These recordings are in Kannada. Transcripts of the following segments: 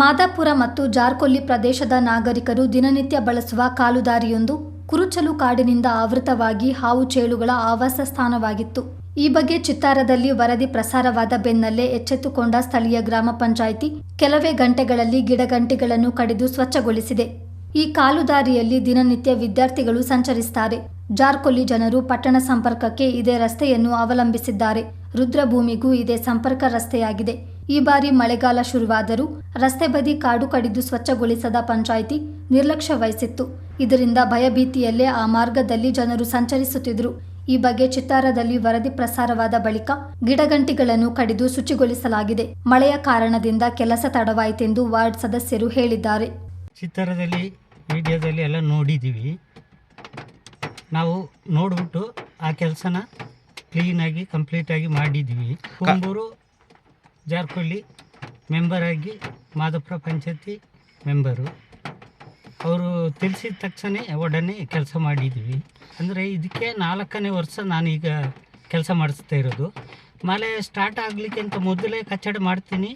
ಮಾದಾಪುರ ಮತ್ತು ಜಾರ್ಕೊಲ್ಲಿ ಪ್ರದೇಶದ ನಾಗರಿಕರು ದಿನನಿತ್ಯ ಬಳಸುವ ಕಾಲುದಾರಿಯೊಂದು ಕುರುಚಲು ಕಾಡಿನಿಂದ ಆವೃತವಾಗಿ ಹಾವು ಚೇಳುಗಳ ಆವಾಸ ಸ್ಥಾನವಾಗಿತ್ತು. ಈ ಬಗ್ಗೆ ಚಿತ್ತಾರದಲ್ಲಿ ವರದಿ ಪ್ರಸಾರವಾದ ಬೆನ್ನಲ್ಲೇ ಎಚ್ಚೆತ್ತುಕೊಂಡ ಸ್ಥಳೀಯ ಗ್ರಾಮ ಪಂಚಾಯಿತಿ ಕೆಲವೇ ಗಂಟೆಗಳಲ್ಲಿ ಗಿಡಗಂಟಿಗಳನ್ನು ಕಡಿದು ಸ್ವಚ್ಛಗೊಳಿಸಿದೆ. ಈ ಕಾಲುದಾರಿಯಲ್ಲಿ ದಿನನಿತ್ಯ ವಿದ್ಯಾರ್ಥಿಗಳು ಸಂಚರಿಸುತ್ತಾರೆ ಜಾರ್ಕೊಲ್ಲಿ ಜನರು ಪಟ್ಟಣ ಸಂಪರ್ಕಕ್ಕೆ ಇದೇ ರಸ್ತೆಯನ್ನು ಅವಲಂಬಿಸಿದ್ದಾರೆ. ರುದ್ರಭೂಮಿಗೂ ಇದೇ ಸಂಪರ್ಕ ರಸ್ತೆಯಾಗಿದೆ. ಈ ಬಾರಿ ಮಳೆಗಾಲ ಶುರುವಾದರೂ ರಸ್ತೆ ಬದಿ ಕಾಡು ಕಡಿದು ಸ್ವಚ್ಛಗೊಳಿಸದ ಪಂಚಾಯಿತಿ ನಿರ್ಲಕ್ಷ್ಯ ವಹಿಸಿತ್ತು. ಇದರಿಂದ ಭಯಭೀತಿಯಲ್ಲೇ ಆ ಮಾರ್ಗದಲ್ಲಿ ಜನರು ಸಂಚರಿಸುತ್ತಿದ್ದರು ಈ ಬಗ್ಗೆ ಚಿತ್ತಾರದಲ್ಲಿ ವರದಿ ಪ್ರಸಾರವಾದ ಬಳಿಕ ಗಿಡಗಂಟಿಗಳನ್ನು ಕಡಿದು ಶುಚಿಗೊಳಿಸಲಾಗಿದೆ. ಮಳೆಯ ಕಾರಣದಿಂದ ಕೆಲಸ ತಡವಾಯಿತೆಂದು ವಾರ್ಡ್ ಸದಸ್ಯರು ಹೇಳಿದ್ದಾರೆ. ಚಿತ್ತಾರದಲ್ಲಿ, ಮೀಡಿಯಾದಲ್ಲಿ ಎಲ್ಲ ನೋಡಿದ್ದೀವಿ. ನಾವು ನೋಡ್ಬಿಟ್ಟು ಆ ಕೆಲಸನ ಕ್ಲೀನಾಗಿ, ಕಂಪ್ಲೀಟಾಗಿ ಮಾಡಿದ್ದೀವಿ. ಕುಂಬೂರು ಜಾರ್ಕೊಲ್ಲಿ ಮೆಂಬರಾಗಿ ಮಾದಪುರ ಪಂಚಾಯತಿ ಮೆಂಬರು ಅವರು ತಿಳಿಸಿದ ತಕ್ಷಣ ಒಡನೆ ಕೆಲಸ ಮಾಡಿದ್ವಿ. ಅಂದರೆ ಇದಕ್ಕೆ ನಾಲ್ಕನೇ ವರ್ಷ ನಾನೀಗ ಕೆಲಸ ಮಾಡಿಸ್ತಾ ಇರೋದು. ಮಳೆ ಸ್ಟಾರ್ಟ್ ಆಗಲಿಕ್ಕಿಂತ ಮೊದಲೇ ಕಚ್ಚಡ ಮಾಡ್ತೀನಿ.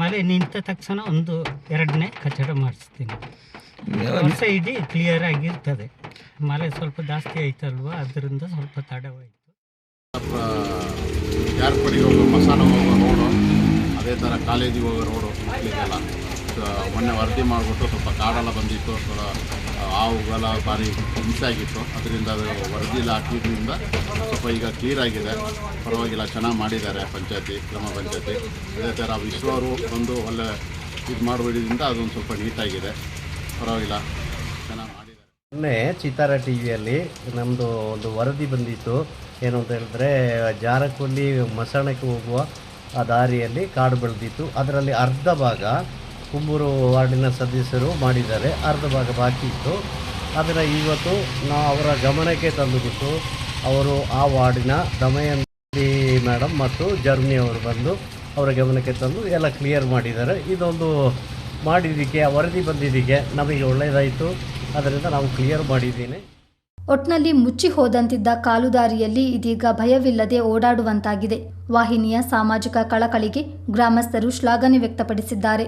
ಮಳೆ ನಿಂತ ತಕ್ಷಣ ಒಂದು ಎರಡನೇ ಕಚ್ಚಡ ಮಾಡಿಸ್ತೀನಿ. ವರ್ಷ ಇಡೀ ಕ್ಲಿಯರ್ ಆಗಿರ್ತದೆ. ಮಳೆ ಸ್ವಲ್ಪ ಜಾಸ್ತಿ ಆಯ್ತಲ್ವ? ಅದರಿಂದ ಸ್ವಲ್ಪ ತಡವಾಯಿತು. ಜಾರ್ಪಡಿಗೆ ಹೋಗೋ ಮಸಾಲ ಹೋಗೋ ರೋಡು, ಅದೇ ಥರ ಕಾಲೇಜಿಗೆ ಹೋಗೋ ರೋಡು ಮಕ್ಕಳಿಗೆಲ್ಲ ಮೊನ್ನೆ ವರದಿ ಮಾಡಿಬಿಟ್ಟು ಸ್ವಲ್ಪ ಕಾಡೆಲ್ಲ ಬಂದಿತ್ತು, ಸ್ವಲ್ಪ ಹಾವುಗಳ ಭಾರಿ ಹಿಂಸೆ ಆಗಿತ್ತು. ಅದರಿಂದ ಅದು ವರದಿಲಿ ಹಾಕಿದ್ರಿಂದ ಸ್ವಲ್ಪ ಈಗ ಕ್ಲಿಯರ್ ಆಗಿದೆ. ಪರವಾಗಿಲ್ಲ, ಚೆನ್ನಾಗಿ ಮಾಡಿದ್ದಾರೆ ಪಂಚಾಯತಿ, ಗ್ರಾಮ ಪಂಚಾಯತಿ. ಅದೇ ಥರ ವಿಶ್ವರು ಬಂದು ಒಳ್ಳೆ ಇದು ಮಾಡಿಬಿಡಿದ್ರಿಂದ ಅದೊಂದು ಸ್ವಲ್ಪ ನೀಟಾಗಿದೆ ಪರವಾಗಿಲ್ಲ, ಚೆನ್ನಾಗಿ ಮೊನ್ನೆ ಚಿತಾರ ಟಿ ವಿಯಲ್ಲಿ ನಮ್ಮದು ಒಂದು ವರದಿ ಬಂದಿತ್ತು. ಏನು ಅಂತ ಹೇಳಿದ್ರೆ ಜಾರಕೊಲ್ಲಿ ಮಸಣಕ್ಕೆ ಹೋಗುವ ಆ ದಾರಿಯಲ್ಲಿ ಕಾಡು ಬೆಳೆದಿತ್ತು. ಅದರಲ್ಲಿ ಅರ್ಧ ಭಾಗ ಕುಂಬೂರು ವಾರ್ಡಿನ ಸದಸ್ಯರು ಮಾಡಿದ್ದಾರೆ. ಅರ್ಧ ಭಾಗ ಬಾಕಿ ಇತ್ತು. ಆದರೆ ಇವತ್ತು ನಾವು ಅವರ ಗಮನಕ್ಕೆ ತಂದುಬಿಟ್ಟು ಅವರು ಆ ವಾರ್ಡಿನ ದಮಯಂತಿ ಮೇಡಮ್ ಮತ್ತು ಜರ್ನಿ ಅವರು ಬಂದು ಅವರ ಗಮನಕ್ಕೆ ತಂದು ಎಲ್ಲ ಕ್ಲಿಯರ್ ಮಾಡಿದ್ದಾರೆ. ಇದೊಂದು ಮಾಡಿದ್ದಕ್ಕೆ ವರದಿ ಬಂದಿದ್ದಕ್ಕೆ ನಮಗೆ ಒಳ್ಳೆಯದಾಯಿತು. ಅದರಿಂದ ನಾವು ಕ್ಲಿಯರ್ ಮಾಡಿದ್ದೀನಿ. ಒಟ್ನಲ್ಲಿ ಮುಚ್ಚಿ ಹೋದಂತಿದ್ದ ಕಾಲುದಾರಿಯಲ್ಲಿ ಇದೀಗ ಭಯವಿಲ್ಲದೆ ಓಡಾಡುವಂತಾಗಿದೆ. ವಾಹಿನಿಯ ಸಾಮಾಜಿಕ ಕಳಕಳಿಗೆ ಗ್ರಾಮಸ್ಥರು ಶ್ಲಾಘನೆ ವ್ಯಕ್ತಪಡಿಸಿದ್ದಾರೆ.